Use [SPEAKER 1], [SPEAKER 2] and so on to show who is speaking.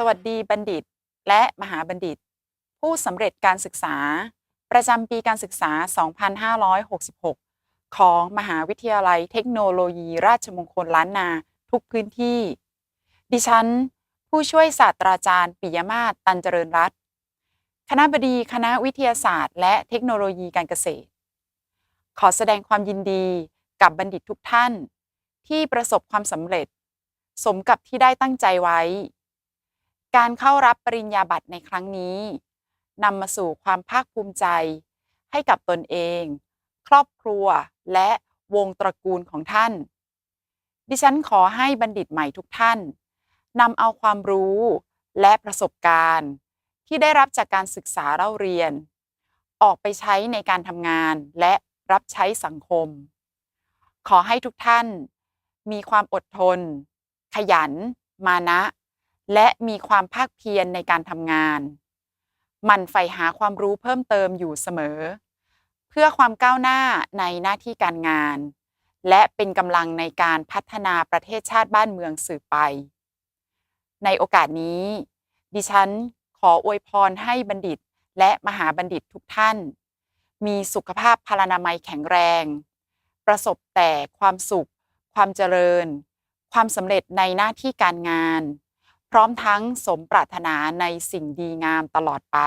[SPEAKER 1] สวัสดีบัณฑิต และมหาบัณฑิต ผู้สำเร็จการศึกษา ประจำปีการศึกษา 2566 ของมหาวิทยาลัยเทคโนโลยีราชมงคลล้านนาทุกพื้นที่ ดิฉัน ผู้ช่วยศาสตราจารย์ปิยมาศตันเจริญรัตน์คณะบดีคณะวิทยาศาสตร์ และเทคโนโลยีการเกษตร ขอแสดงความยินดีกับบัณฑิตทุกท่าน ที่ประสบความสำเร็จ สมกับที่ได้ตั้งใจไว้ การเข้ารับปริญญาบัตรในครั้งนี้นำมาสู่ความภาคภูมิใจ ให้กับตนเอง ครอบครัวและวงตระกูลของท่าน ดิฉันขอให้บัณฑิตใหม่ทุกท่านนำเอาความรู้และประสบการณ์ ที่ได้รับจากการศึกษาเล่าเรียน ออกไปใช้ในการทำงานและรับใช้สังคม ขอให้ทุกท่าน มีความอดทน ขยัน มานะ และมีความภาคเพียรในการทำงาน มันใฝ่หาความรู้เพิ่มเติมอยู่เสมอ เพื่อความก้าวหน้าในหน้าที่การงาน และเป็นกำลังในการพัฒนาประเทศชาติบ้านเมืองสืบไป ในโอกาสนี้ ดิฉันขออวยพรให้บัณฑิตและมหาบัณฑิตทุกท่าน มีสุขภาพพลานามัยแข็งแรง ประสบแต่ความสุข ความเจริญ ความสำเร็จในหน้าที่การงาน พร้อมทั้งสมปรารถนาในสิ่งดีงามตลอดไป